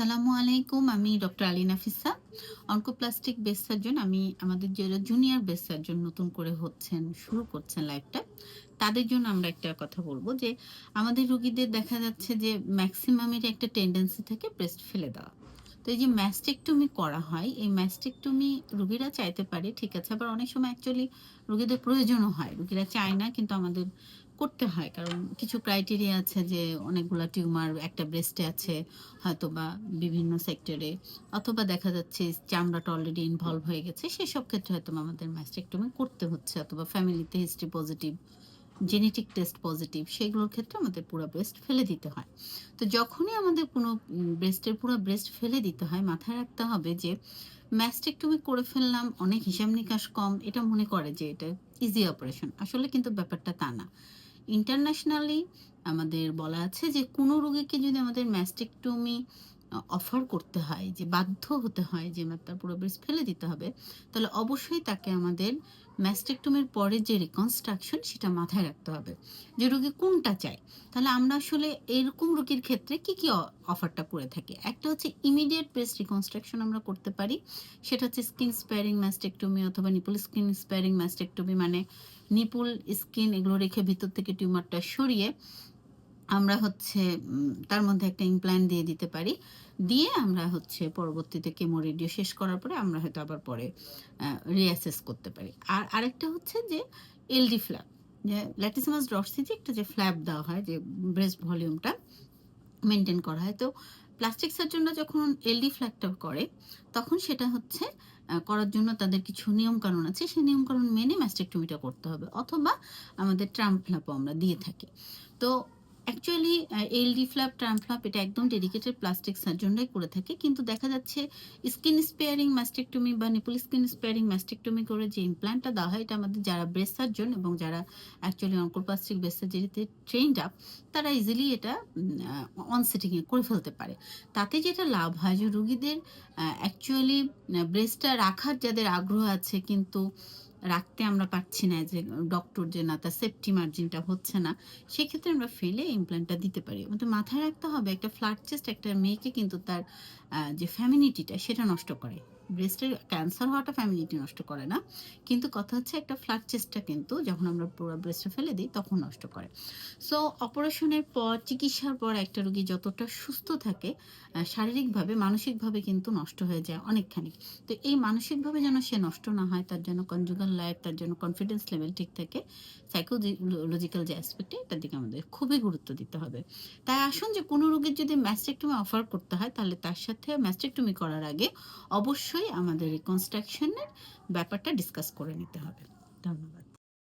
আসসালামু আলাইকুম, আমি doctor Ali Nafisa oncoplastic breast surgeon, আমি আমাদের যারা জুনিয়র বেস সার্জন নতুন করে হচ্ছেন, শুরু করছেন লাইফটা, তাদের জন্য আমরা একটা কথা বলব যে, আমাদের রুগীদের দেখা যাচ্ছে যে, ম্যাক্সিমামের একটা টেন্ডেন্সি থেকে ব্রেস্ট ফেলে দেওয়া। তো এই যে ম্যাস্টেকটমি করা হয়, এই ম্যাস্টেকটমি রুগীরা চাইতে পারে, ঠিক আছে, আবার অনেক সময় অ্যাকচুয়ালি রুগীদের প্রয়োজনও হয়, রুগীরা চায় না, কিন্তু আমাদের করতে হয়। কারণ কিছু ক্রাইটেরিয়া আছে যে অনেকগুলো টিউমার একটা ব্রেস্টে আছে হয়তো বা বিভিন্ন সেক্টরে অথবা দেখা যাচ্ছে চামড়াটা অলরেডি ইনভলভ হয়ে গেছে, সেসব ক্ষেত্রে হয়তো আমাদের ম্যাস্টেকটমি করতে হচ্ছে, অথবা ফ্যামিলিতে history positive genetic test positive সেগুলোর ক্ষেত্রে আমাদের পুরো ব্রেস্ট ফেলে দিতে হয়। তো যখনই আমাদের কোনো ব্রেস্টের পুরো ব্রেস্ট ফেলে দিতে হয়, মাথায় রাখতে হবে যে ম্যাস্টেকটমি করে ফেললাম, অনেক হিসাব নিকাশ কম, এটা মনে করে যে এটা ইজি অপারেশন আসলে কিন্তু ব্যাপারটা তা না। ইন্টারন্যাশনালি আমাদের বলা আছে যে কোনো রোগীকে যদি আমাদের ম্যাস্টেকটমি অফার করতে হয়, যে বাধ্য হতে হয় যে তার পুরো ব্রেস্ট ফেলে দিতে হবে, তাহলে অবশ্যই তাকে আমাদের ম্যাস্টেকটমির পরে যে রিকনস্ট্রাকশন সেটা মাথায় রাখতে হবে, যে রোগী কোনটা চায়। তাহলে আমরা আসলে এরকম রোগীর ক্ষেত্রে কি কি অফারটা করে থাকি? একটা হচ্ছে ইমিডিয়েট ব্রেস্ট রিকনস্ট্রাকশন আমরা করতে পারি, সেটা হচ্ছে স্কিন স্পেয়ারিং ম্যাস্টেকটমি অথবা নিপুল স্কিন স্পেয়ারিং ম্যাস্টেকটমি মানে নিপুল স্কিন এগুলো রেখে ভিতর থেকে টিউমারটা সরিয়ে আমরা হচ্ছে তার মধ্যে একটা ইমপ্ল্যান্ট দিয়ে দিতে পারি। দিয়ে আমরা হচ্ছে পরবর্তীতে কেমো রেডিও শেষ করার পরে আমরা হয়তো আবার পরে রিঅ্যাসেস করতে পারি। আর আরেকটা হচ্ছে যে এলডি ফ্ল্যাপ যে ল্যাটিসমাস ডরসিতে একটা যে ফ্ল্যাপ দেওয়া হয়, যে ব্রেস্ট ভলিউমটা মেনটেন করা হয়। তো প্লাস্টিক সার্জনরা যখন এলডি ফ্ল্যাগটা করে, তখন সেটা হচ্ছে করার জন্য তাদের কিছু নিয়মকানুন আছে। সেই নিয়মকানুন মেনে ম্যাস্টেকটমিটা করতে হবে। অথবা আমাদের ট্রাম্প ফ্ল্যাপও আমরা দিয়ে থাকি। তো actually LD flap TRAM flap এটা একদম ডেডিকেটেড প্লাস্টিক সার্জনরাই করে থাকে। কিন্তু দেখা যাচ্ছে স্কিন স্পেয়ারিং ম্যাস্টেকটমি বা নিপুল স্কিন স্পেয়ারিং ম্যাস্টেকটমি করে যে ইমপ্ল্যান্টটা দেওয়া হয়, এটা আমাদের যারা ব্রেস্ট সার্জন এবং যারা অ্যাকচুয়ালি অঙ্কোপ্লাস্টিক ব্রেস্ট সার্জারিতে ট্রেন্ড আপ তারা ইজিলি এটা অন সেটিংয়ে করে ফেলতে পারে। তাতে যেটা লাভ হয় যে রুগীদের অ্যাকচুয়ালি ব্রেস্টটা রাখার যাদের আগ্রহ আছে, কিন্তু রাখতে আমরা পারছি না যে ডক্টর যে না, তার সেফটি মার্জিনটা হচ্ছে না, সেক্ষেত্রে আমরা ফেলে ইমপ্ল্যান্টটা দিতে পারি। আমাদের মাথায় রাখতে হবে একটা ফ্ল্যাট চেস্ট একটা মেয়েকে কিন্তু তার যে ফ্যামিলিটিটা সেটা নষ্ট করে। ব্রেস্টের ক্যান্সার হওয়াটা ফ্যামিলিটি নষ্ট করে না। কিন্তু কথা হচ্ছে একটা ফ্ল্যাট চেস্টটা কিন্তু যখন আমরা পুরো ব্রেস্টে ফেলে দিই, তখন নষ্ট করে। সো অপারেশনের পর, চিকিৎসার পর একটা রোগী যতটা সুস্থ থাকে শারীরিকভাবে, মানসিকভাবে কিন্তু নষ্ট হয়ে যায় অনেকখানি। তো এই মানসিকভাবে যেন সে নষ্ট না হয়, তার জন্য কনজুগাল লাইফ তার জন্য কনফিডেন্স লেভেল ঠিক থাকে সাইকোলজিক্যাল যে অ্যাসপেক্টে এটার দিকে আমাদের খুবই গুরুত্ব দিতে হবে। তাই আসুন যে কোনো রোগীর যদি ম্যাস্টেকটমি অফার করতে হয়, তাহলে তার সাথে ম্যাস্টেকটমি করার আগে অবশ্যই আমাদের রিকনস্ট্রাকশনের ব্যাপারটা ডিসকাস করে নিতে হবে। ধন্যবাদ।